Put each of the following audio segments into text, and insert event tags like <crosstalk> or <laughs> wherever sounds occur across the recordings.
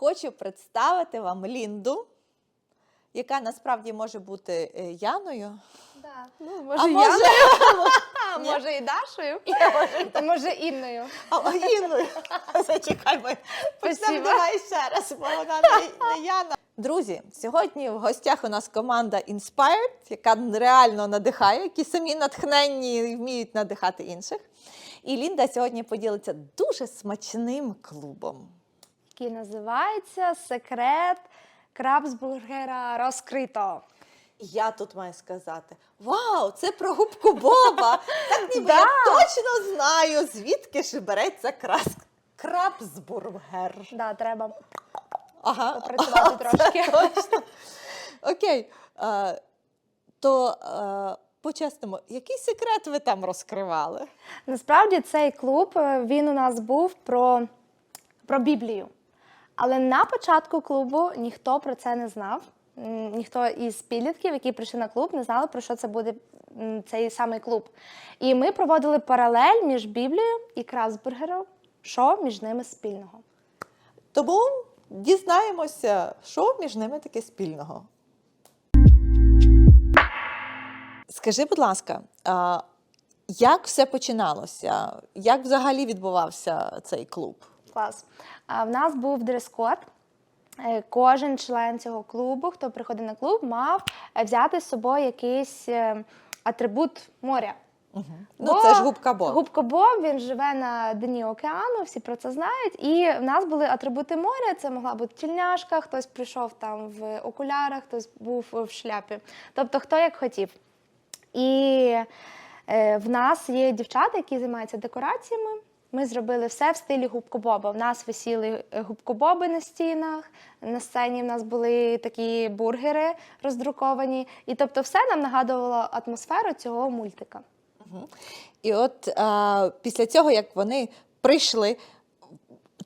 Хочу представити вам Лінду, яка насправді може бути е, Яною. Да. Ну, А може, може, Яною, а <laughs> може і Дашою, <laughs> а може Інною. а, Інною. <laughs> Зачекай, ми почнемо Спасибо. давай ще раз, бо вона не, не Яна. Друзі, сьогодні в гостях у нас команда Inspired, яка реально надихає, які самі натхненні і вміють надихати інших. І Лінда сьогодні поділиться дуже смачним клубом. Який називається Секрет крабсбургера розкрито. Я тут маю сказати: Вау, це про губку Боба! Так ніби я точно знаю, звідки ж береться крабсбургер. Да, треба попрацювати <laughs> трошки. Окей. То по-чесному, який секрет ви там розкривали? Насправді цей клуб е, він у нас був про, про Біблію. Але на початку клубу ніхто про це не знав. Ніхто із підлітків, які прийшли на клуб, не знали, про що це буде цей самий клуб. І ми проводили паралель між Біблією і Красбургером, що між ними спільного. Тому дізнаємося, що між ними таке спільного. Скажи, будь ласка, як все починалося? Як взагалі відбувався цей клуб? Клас. А в нас був дрес-код. Е, Кожен член цього клубу, хто приходить на клуб, мав е, взяти з собою якийсь е, атрибут моря. Ну, Бо це ж губка Боб. Губка Боб, він живе на дні океану, всі про це знають. І в нас були атрибути моря. Це могла бути тільняшка, хтось прийшов там в окулярах, хтось був в шляпі. Тобто, хто як хотів. І е, в нас є дівчата, які займаються декораціями. Ми зробили все в стилі губкобоба. В нас висіли е, губкобоби на стінах. На сцені в нас були такі бургери роздруковані. І тобто, все нам нагадувало атмосферу цього мультика. І от а, після цього, як вони прийшли,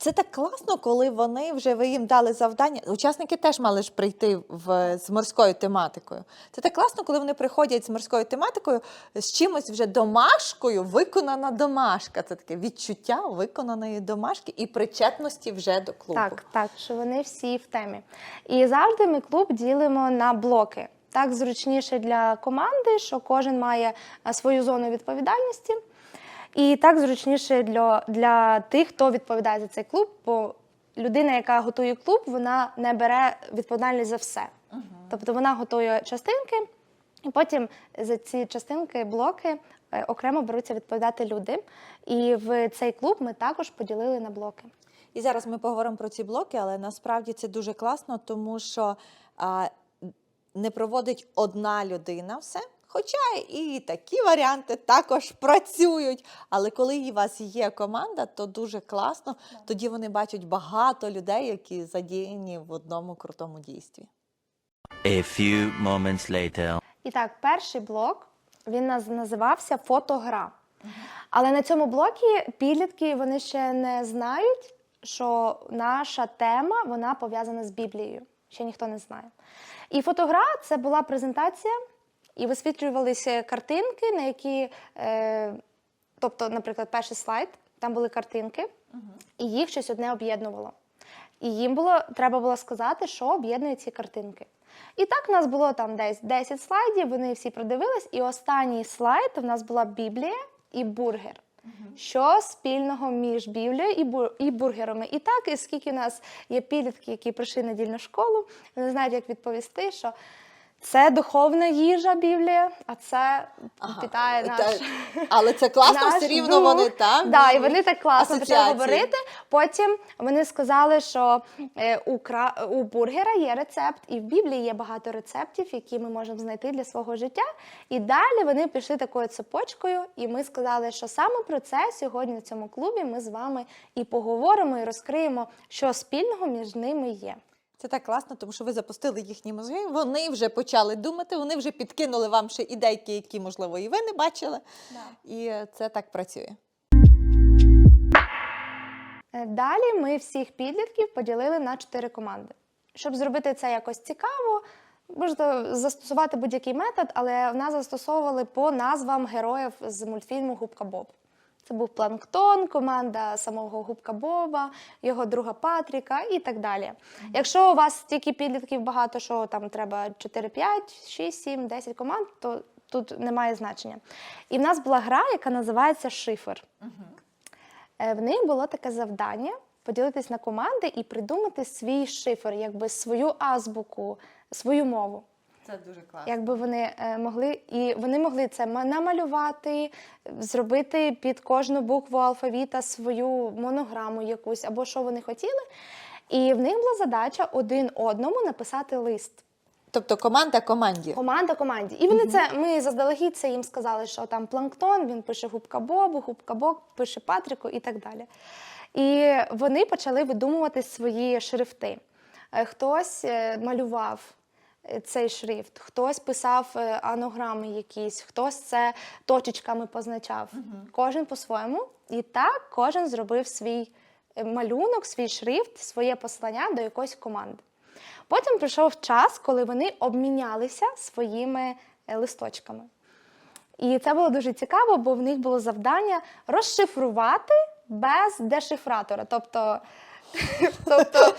це так класно, коли вони вже ви їм дали завдання. Учасники теж мали ж прийти в, з морською тематикою. Це так класно, коли вони приходять з морською тематикою з чимось вже домашкою, виконана домашка. Це таке відчуття виконаної домашки і причетності вже до клубу. Так, так, що вони всі в темі. І завжди ми клуб ділимо на блоки. Так зручніше для команди, що кожен має е, свою зону відповідальності. І так зручніше для, для тих, хто відповідає за цей клуб, бо людина, яка готує клуб, вона не бере відповідальність за все. Тобто вона готує частинки, і потім за ці частинки, блоки е, окремо беруться відповідати люди. І в цей клуб ми також поділили на блоки. І зараз ми поговоримо про ці блоки, але насправді це дуже класно, тому що а, не проводить одна людина все. Хоча і такі варіанти також працюють. Але коли у вас є команда, то дуже класно. Тоді вони бачать багато людей, які задіяні в одному крутому дійстві. A few moments later. І так, перший блок він наз- називався фотогра. Але на цьому блокі підлітки вони ще не знають, що наша тема вона пов'язана з Біблією. Ще ніхто не знає. І фотогра це була презентація, і висвітлювалися картинки, на які, е, тобто, наприклад, перший слайд, там були картинки, і їх щось одне об'єднувало. І їм було треба було сказати, що об'єднує ці картинки. І так в нас було там десь 10 слайдів, вони всі продивились, і останній слайд в нас була Біблія і бургер. Що спільного між Біблією і, бу- і бургерами? І так, і скільки у нас є підлітки, які прийшли на дільну школу, вони знають, як відповісти, що це духовна їжа Біблія, а це питає Та- наш. але це класно, все рівно дух. вони там. Да, і вони так класно почали говорити. Потім вони сказали, що е, у, кра... у бургера є рецепт, і в Біблії є багато рецептів, які ми можемо знайти для свого життя. І далі вони пішли такою цепочкою, і ми сказали, що саме про це сьогодні на цьому клубі ми з вами і поговоримо, і розкриємо, що спільного між ними є. Це так класно, тому що ви запустили їхні мозги, вони вже почали думати, вони вже підкинули вам ще ідейки, які, можливо, і ви не бачили. І е, це так працює. Е, Далі ми всіх підлітків поділили на чотири команди. Щоб зробити це якось цікаво, можна застосувати будь-який метод, але в нас застосовували по назвам героїв з мультфільму Губка Боб. Це був Планктон, команда самого Губка Боба, його друга Патріка і так далі. Якщо у вас тільки підлітків багато, що там треба 4, 5, 6, 7, 10 команд, то тут немає значення. І в нас була гра, яка називається Шифр. Е, В них було таке завдання поділитись на команди і придумати свій шифр, якби свою азбуку, свою мову. Це дуже класно. Якби вони е, могли, і вони могли це намалювати, зробити під кожну букву алфавіта свою монограму якусь або що вони хотіли. І в них була задача один одному написати лист. Тобто команда команді. Команда команді. І вони це ми заздалегідь це їм сказали, що там планктон, він пише губка Бобу, губка Боб пише Патріку і так далі. І вони почали видумувати свої шрифти. Е, Хтось е, малював цей шрифт, хтось писав е, анограми якісь, хтось це точечками позначав. Кожен по-своєму. І так кожен зробив свій е, малюнок, свій шрифт, своє послання до якоїсь команди. Потім прийшов час, коли вони обмінялися своїми е, листочками. І це було дуже цікаво, бо в них було завдання розшифрувати без дешифратора. Тобто, <laughs> тобто.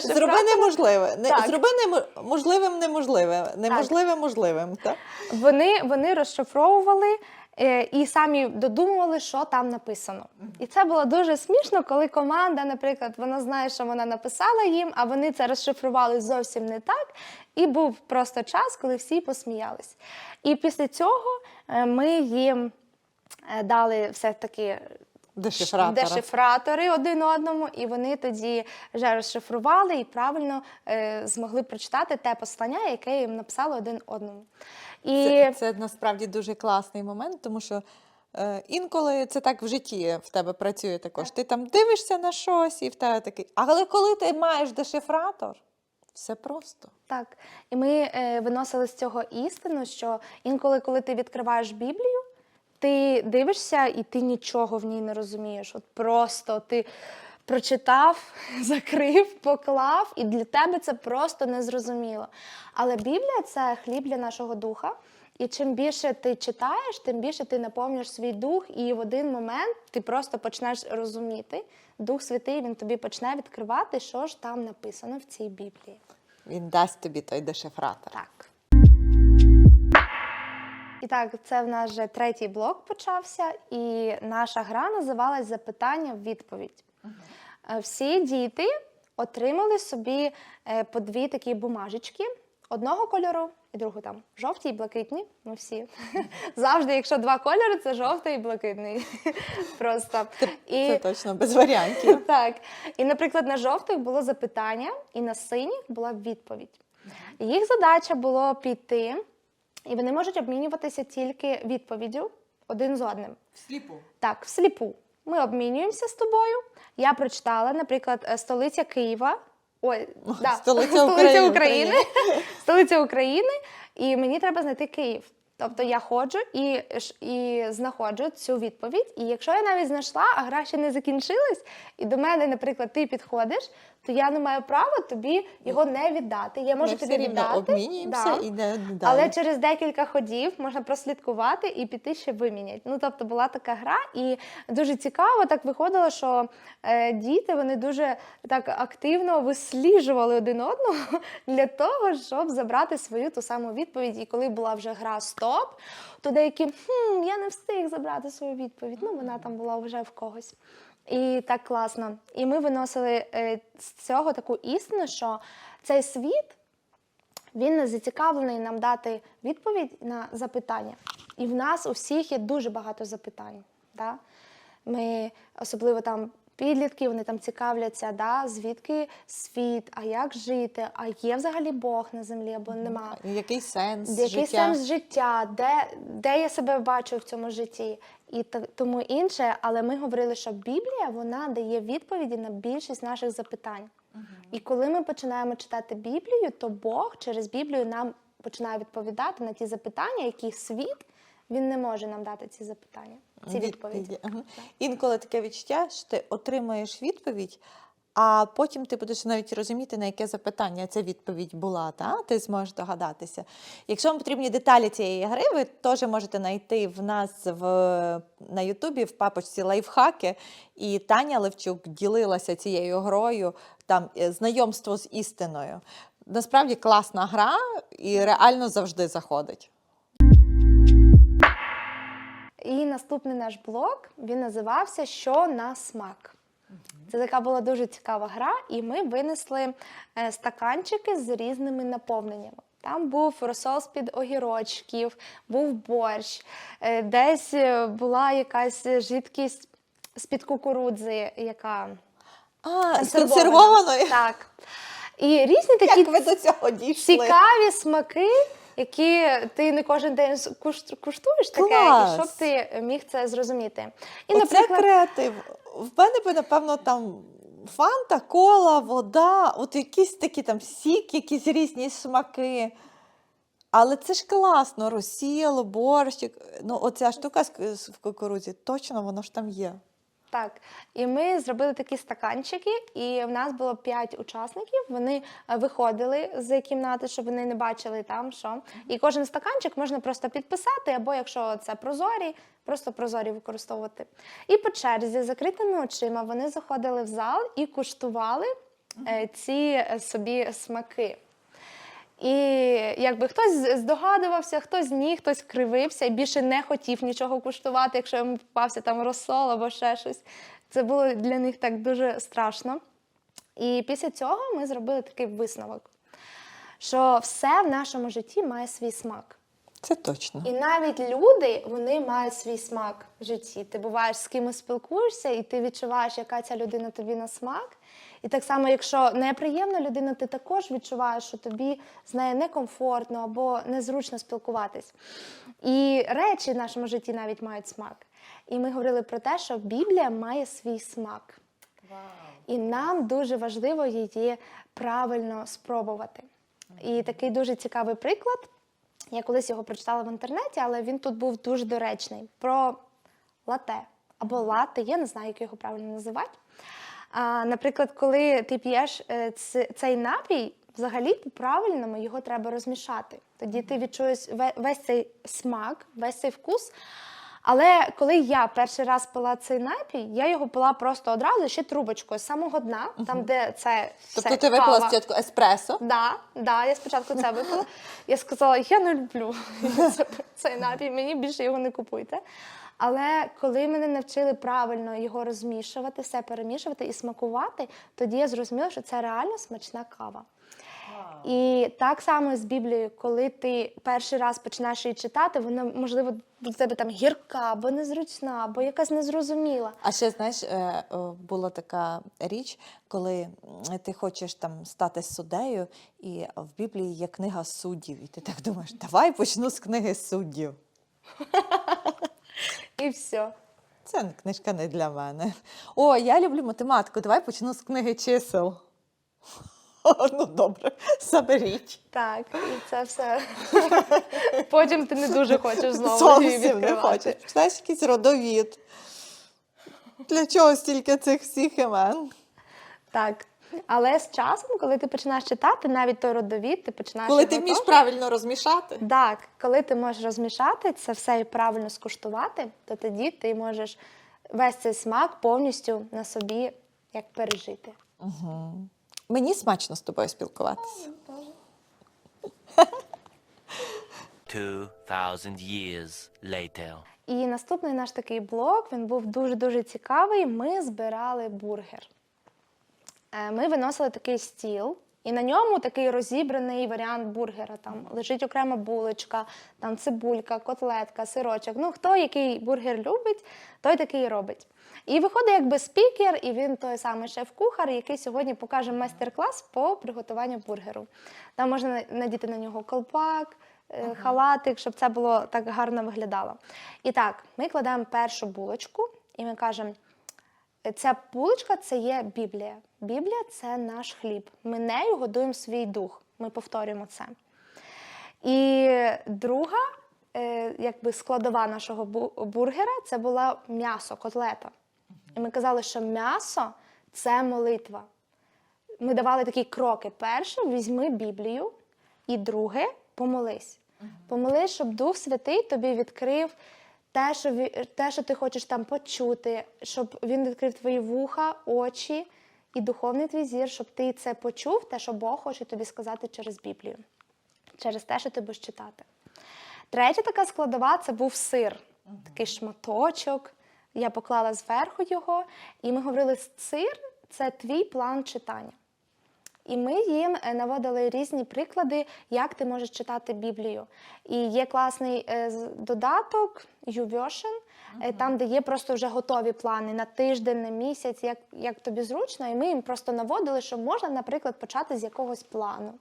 Зроби неможливе. Не, Так. Зроби немо- можливим неможливе. Неможливе можливим. Так? вони, вони розшифровували е, і самі додумували, що там написано. І це було дуже смішно, коли команда, наприклад, вона знає, що вона написала їм, а вони це розшифрували зовсім не так. І був просто час, коли всі посміялись. І після цього е, ми їм е, дали все-таки Дешифратора. дешифратори один одному, і вони тоді вже розшифрували і правильно е, змогли прочитати те послання, яке їм написали один одному. І Це, це насправді дуже класний момент, тому що е, інколи це так в житті в тебе працює також. Ти там дивишся на щось і в тебе такий. Але коли ти маєш дешифратор, все просто. Так, і ми е, виносили з цього істину, що інколи, коли ти відкриваєш Біблію, ти дивишся і ти нічого в ній не розумієш. От просто ти прочитав, <laughs> закрив, поклав, і для тебе це просто незрозуміло. Але Біблія це хліб для нашого духа. І чим більше ти читаєш, тим більше ти наповнюєш свій дух, і в один момент ти просто почнеш розуміти. Дух Святий він тобі почне відкривати, що ж там написано в цій Біблії. Він дасть тобі той дешифратор. Так. І так, це в нас вже третій блок почався, і наша гра називалась Запитання в відповідь. Всі діти отримали собі е, по дві такі бумажечки одного кольору і другу там жовті і блакитні. Ми всі. <laughs> Завжди, якщо два кольори, це жовтий і блакитний. <laughs> Просто. І... Це точно без варіантів. <laughs> Так. І, наприклад, на жовтих було запитання, і на синіх була відповідь. Їх задача було піти, і вони можуть обмінюватися тільки відповіддю один з одним. Всліпу. Так, всліпу. Ми обмінюємося з тобою. Я прочитала, наприклад, е, столиця Києва. Ой, да, <laughs> столиця України. України. <laughs> столиця України, і мені треба знайти Київ. Тобто я ходжу і, і знаходжу цю відповідь. І якщо я навіть знайшла, а гра ще не закінчилась, і до мене, наприклад, ти підходиш, то я не маю права тобі його не віддати. Я можу Ми тобі все рівно віддати. обмінюємося да. і йдемо далі. Але через декілька ходів можна прослідкувати і піти ще виміняти. Ну тобто була така гра, і дуже цікаво так виходило, що е, діти вони дуже так активно висліджували один одного <laughs> для того, щоб забрати свою ту саму відповідь. І коли була вже гра стоп, то деякі хм, я не встиг забрати свою відповідь. Ну вона там була вже в когось. І так класно. І ми виносили е, з цього таку істину, що цей світ він не зацікавлений нам дати відповідь на запитання. І в нас у всіх є дуже багато запитань. Да? Ми, особливо там підлітки, вони там цікавляться, да? звідки світ, а як жити, а є взагалі Бог на землі або нема. Який сенс Який життя? сенс життя, де, де я себе бачу в цьому житті, і тому інше. Але ми говорили, що Біблія вона дає відповіді на більшість наших запитань. І коли ми починаємо читати Біблію, то Бог через Біблію нам починає відповідати на ті запитання, які світ він не може нам дати ці запитання, ці відповіді. Ага. Інколи таке відчуття, що ти отримуєш відповідь, а потім ти будеш навіть розуміти, на яке запитання ця відповідь була. Та? Ти зможеш догадатися. Якщо вам потрібні деталі цієї гри, ви теж можете знайти в нас в, на Ютубі в папочці лайфхаки. І Таня Левчук ділилася цією грою, там е, знайомство з істиною. Насправді класна гра і реально завжди заходить. І наступний наш блок він називався Що на смак. Це така була дуже цікава гра, і ми винесли е, стаканчики з різними наповненнями. Там був розсол з-під огірочків, був борщ, е, десь е, була якась жидкість з-під кукурудзи, яка А, консервована. консервованої? Так. І різні такі Як ви до цього дійшли? цікаві смаки, які ти не кожен день куш- куштуєш таке, Клас! і щоб ти міг це зрозуміти. І, Оце наприклад, креатив. В мене би, напевно, там фанта, кола, вода, от якісь такі там сік, якісь різні смаки. Але це ж класно, розсіл, борщик. Ну, оця штука в кукурудзі, точно воно ж там є. Так, і ми зробили такі стаканчики, і в нас було п'ять учасників. Вони е, виходили з кімнати, щоб вони не бачили там що. І кожен стаканчик можна просто підписати, або якщо це прозорі, просто прозорі використовувати. І по черзі, закритими очима, вони заходили в зал і куштували е, ці е, собі смаки. І якби хтось здогадувався, хтось ні, хтось кривився і більше не хотів нічого куштувати, якщо йому попався там розсол або ще щось. Це було для них так дуже страшно. І після цього ми зробили такий висновок, що все в нашому житті має свій смак. Це точно. І навіть люди вони мають свій смак в житті. Ти буваєш з кимось спілкуєшся, і ти відчуваєш, яка ця людина тобі на смак. І так само, якщо неприємна людина, ти також відчуваєш, що тобі з нею некомфортно або незручно спілкуватись. І речі в нашому житті навіть мають смак. І ми говорили про те, що Біблія має свій смак. І нам дуже важливо її правильно спробувати. І такий дуже цікавий приклад. Я колись його прочитала в інтернеті, але він тут був дуже доречний про лате або лати, я не знаю, як його правильно називати. А, наприклад, коли ти п'єш е, цей напій, взагалі по-правильному його треба розмішати. Тоді ти відчуєш ве- весь цей смак, весь цей вкус. Але коли я перший раз пила цей напій, я його пила просто одразу ще трубочкою з самого дна, там, де це Тобто все ти випила кава. спочатку еспресо, Да, да, я спочатку це випила. Я сказала, я не люблю <laughs> цей напій, мені більше його не купуйте. Але коли мене навчили правильно його розмішувати, все перемішувати і смакувати, тоді я зрозуміла, що це реально смачна кава. І так само з Біблією, коли ти перший раз починаєш її читати, вона можливо для тебе там гірка, або незручна, або якась незрозуміла. А ще знаєш, е, була така річ, коли ти хочеш там стати суддею, і в Біблії є книга суддів, і ти так думаєш, давай почну з книги суддів. <laughs> <laughs> І все. Це книжка не для мене. О, я люблю математику. Давай почну з книги чисел. <laughs> Ну добре, заберіть. Так, і це все. <laughs> Потім ти не дуже хочеш знову її Зовсім не хочеш. Знаєш, якийсь родовід. Для чого стільки цих всіх імен? Так. Але з часом, коли ти починаєш читати, навіть той родовід, ти починаєш. Коли ти вмієш правильно розмішати. Так, коли ти можеш розмішати це все і правильно скуштувати, то тоді ти можеш весь цей смак повністю на собі як пережити. Мені смачно з тобою спілкуватися. Two thousand years later. І наступний наш такий блок він був дуже-дуже цікавий. Ми збирали бургер. Е, Ми виносили такий стіл, і на ньому такий розібраний варіант бургера. Там лежить окрема булочка, там цибулька, котлетка, сирочок. Ну, хто який бургер любить, той такий і робить. І виходить якби спікер, і він той самий шеф-кухар, який сьогодні покаже майстер-клас по приготуванню бургеру. Там можна на- надіти на нього колпак, е, халатик, щоб це було так гарно виглядало. І так, ми кладемо першу булочку, і ми кажемо. Ця булочка це є Біблія. Біблія це наш хліб. Ми нею годуємо свій дух. Ми повторюємо це. І друга, е, якби складова нашого бургера це було м'ясо, котлета. І ми казали, що м'ясо це молитва. ми давали такі кроки. Перше, візьми Біблію, і друге, помолись. Помолись, щоб Дух Святий тобі відкрив те, що, те, що ти хочеш там почути, щоб він відкрив твої вуха, очі і духовний твій зір, щоб ти це почув, те, що Бог хоче тобі сказати через Біблію, через те, що ти будеш читати. Третя така складова це був сир, такий шматочок. Я поклала зверху його, і ми говорили: сир це твій план читання. І ми їм е, наводили різні приклади, як ти можеш читати Біблію. І є класний е, додаток YouVersion, е, там, де є просто вже готові плани на тиждень, на місяць, як, як тобі зручно. І ми їм просто наводили, що можна, наприклад, почати з якогось плану.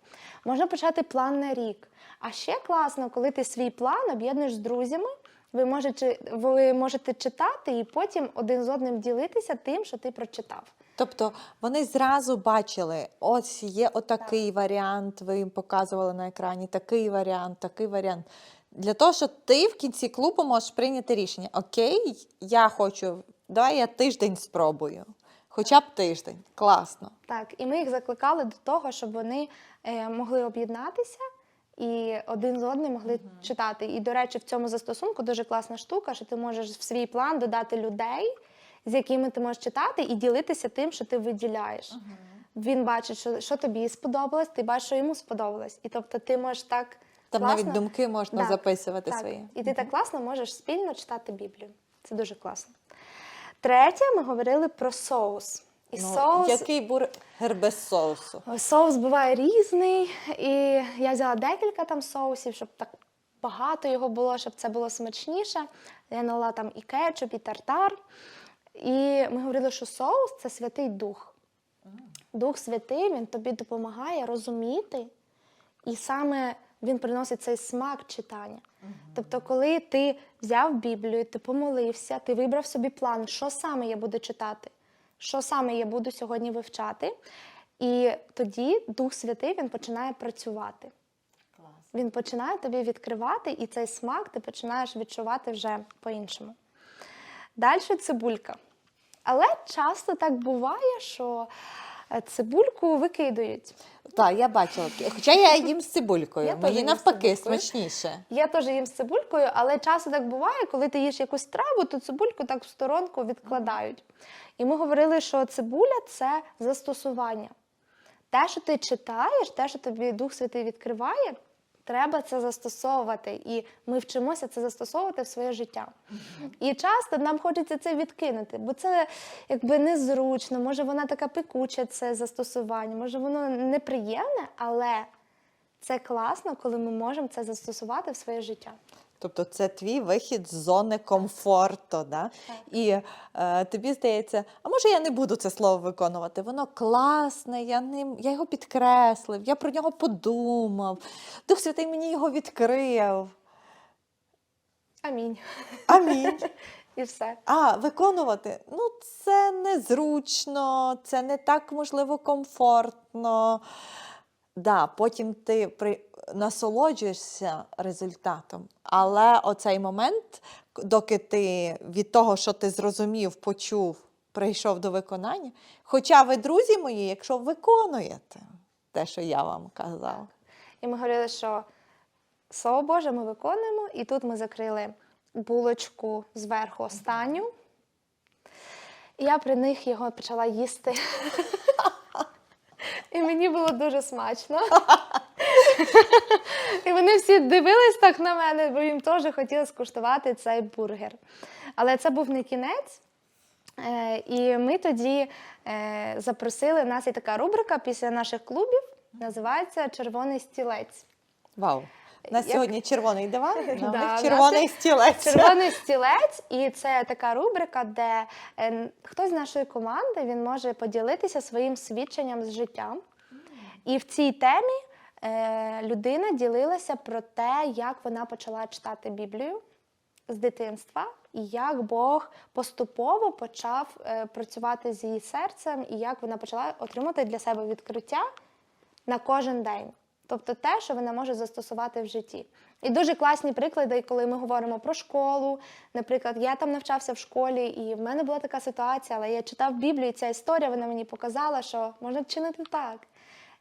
Можна почати план на рік. А ще класно, коли ти свій план об'єднуєш з друзями. Ви можете, ви можете читати і потім один з одним ділитися тим, що ти прочитав. Тобто вони зразу бачили, ось є отакий варіант, ви їм показували на екрані, такий варіант, такий варіант. Для того, щоб ти в кінці клубу можеш прийняти рішення: Окей, я хочу, давай я тиждень спробую. Хоча б тиждень. Класно. Так, і ми їх закликали до того, щоб вони е, могли об'єднатися і один з одним могли читати. І, до речі, в цьому застосунку дуже класна штука, що ти можеш в свій план додати людей, з якими ти можеш читати, і ділитися тим, що ти виділяєш. Він бачить, що, що тобі сподобалось, ти бачиш, що йому сподобалось. І тобто ти можеш так. Там класно... навіть думки можна Так, записувати так. свої. І ти так класно можеш спільно читати Біблію. Це дуже класно. Третє, ми говорили про соус. І Ну, соус Який бургер без соусу? Соус буває різний, і я взяла декілька там соусів, щоб так багато його було, щоб це було смачніше. Я налила там і кетчуп, і тартар. І ми говорили, що соус це святий дух. Дух святий він тобі допомагає розуміти, і саме він приносить цей смак читання. Тобто, коли ти взяв Біблію, ти помолився, ти вибрав собі план, що саме я буду читати, що саме я буду сьогодні вивчати. І тоді Дух Святий він починає працювати. Він починає тобі відкривати, і цей смак ти починаєш відчувати вже по-іншому. Далі цибулька. Але часто так буває, що е, цибульку викидають. Так, я бачила. Хоча я їм з цибулькою. Я Мені навпаки смачніше. Я теж їм з цибулькою, але часто так буває, коли ти їш якусь траву, то цибульку так в сторонку відкладають. І ми говорили, що цибуля це застосування. Те, що ти читаєш, те, що тобі Дух Святий відкриває, треба це застосовувати. І ми вчимося це застосовувати в своє життя. І часто нам хочеться це відкинути, бо це якби незручно, може вона така пекуча, це застосування, може воно неприємне, але це класно, коли ми можемо це застосувати в своє життя. Тобто це твій вихід з зони комфорту. Да? І е, тобі здається, а може я не буду це слово виконувати? Воно класне, я, ним, я його підкреслив, я про нього подумав. Дух Святий мені його відкрив. Амінь. Амінь. І все. А виконувати ну це незручно, це не так можливо комфортно. Да, потім ти при... насолоджуєшся результатом. Але оцей момент, доки ти від того, що ти зрозумів, почув, прийшов до виконання. Хоча ви, друзі мої, якщо виконуєте те, що я вам казала. І ми говорили, що слово Боже ми виконуємо, і тут ми закрили булочку зверху останню. І я при них його почала їсти. <laughs> І мені було дуже смачно. <laughs> І вони всі дивились так на мене, бо їм теж хотілося скуштувати цей бургер. Але це був не кінець. Е, І ми тоді е, запросили, у нас є така рубрика після наших клубів, називається Червоний стілець. Вау! У нас Як- сьогодні червоний диван, <laughs> Да, у них червоний стілець. Червоний стілець, і це така рубрика, де е, хтось з нашої команди він може поділитися своїм свідченням з життя. І в цій темі е, людина ділилася про те, як вона почала читати Біблію з дитинства, і як Бог поступово почав е, працювати з її серцем, і як вона почала отримати для себе відкриття на кожен день. Тобто те, що вона може застосувати в житті. І дуже класні приклади, коли ми говоримо про школу. Наприклад, я там навчався в школі, і в мене була така ситуація, але я читав Біблію, і ця історія вона мені показала, що можна вчинити так.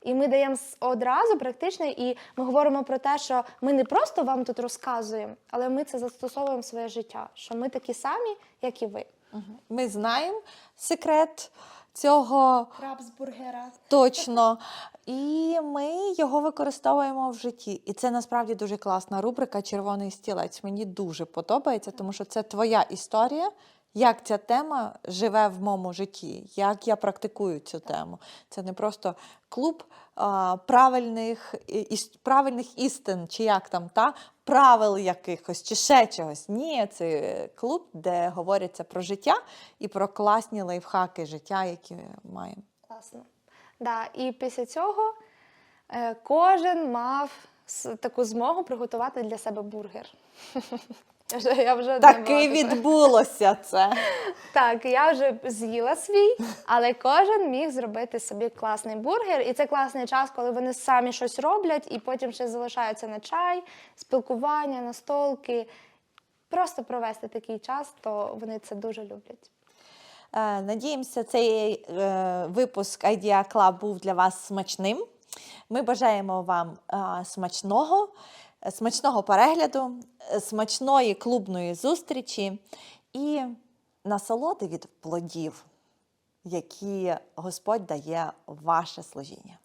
І ми даємо одразу практично, і ми говоримо про те, що ми не просто вам тут розказуємо, але ми це застосовуємо в своє життя, що ми такі самі, як і ви. Ми знаємо секрет цього Краб з бургера. точно. І ми його використовуємо в житті. І це насправді дуже класна рубрика Червоний стілець. Мені дуже подобається, тому що це твоя історія. Як ця тема живе в моєму житті, як я практикую цю тему. Це не просто клуб а, правильних, іс- правильних істин, чи як там, та? правил якихось, чи ще чогось. Ні, це клуб, де говориться про життя і про класні лайфхаки життя, які маємо. Класно. Да, і після цього е, кожен мав таку змогу приготувати для себе бургер. <laughs> Я <laughs> вже, я вже Таки відбулося це. <laughs> Так, я вже з'їла свій, але кожен міг зробити собі класний бургер. І це класний час, коли вони самі щось роблять і потім ще залишаються на чай, спілкування, на столки. Просто провести такий час, то вони це дуже люблять. Е, Надіємося, цей е, випуск Idea Club був для вас смачним. Ми бажаємо вам е, смачного, Смачного перегляду, е, смачної клубної зустрічі і насолоди від плодів, які Господь дає ваше служіння.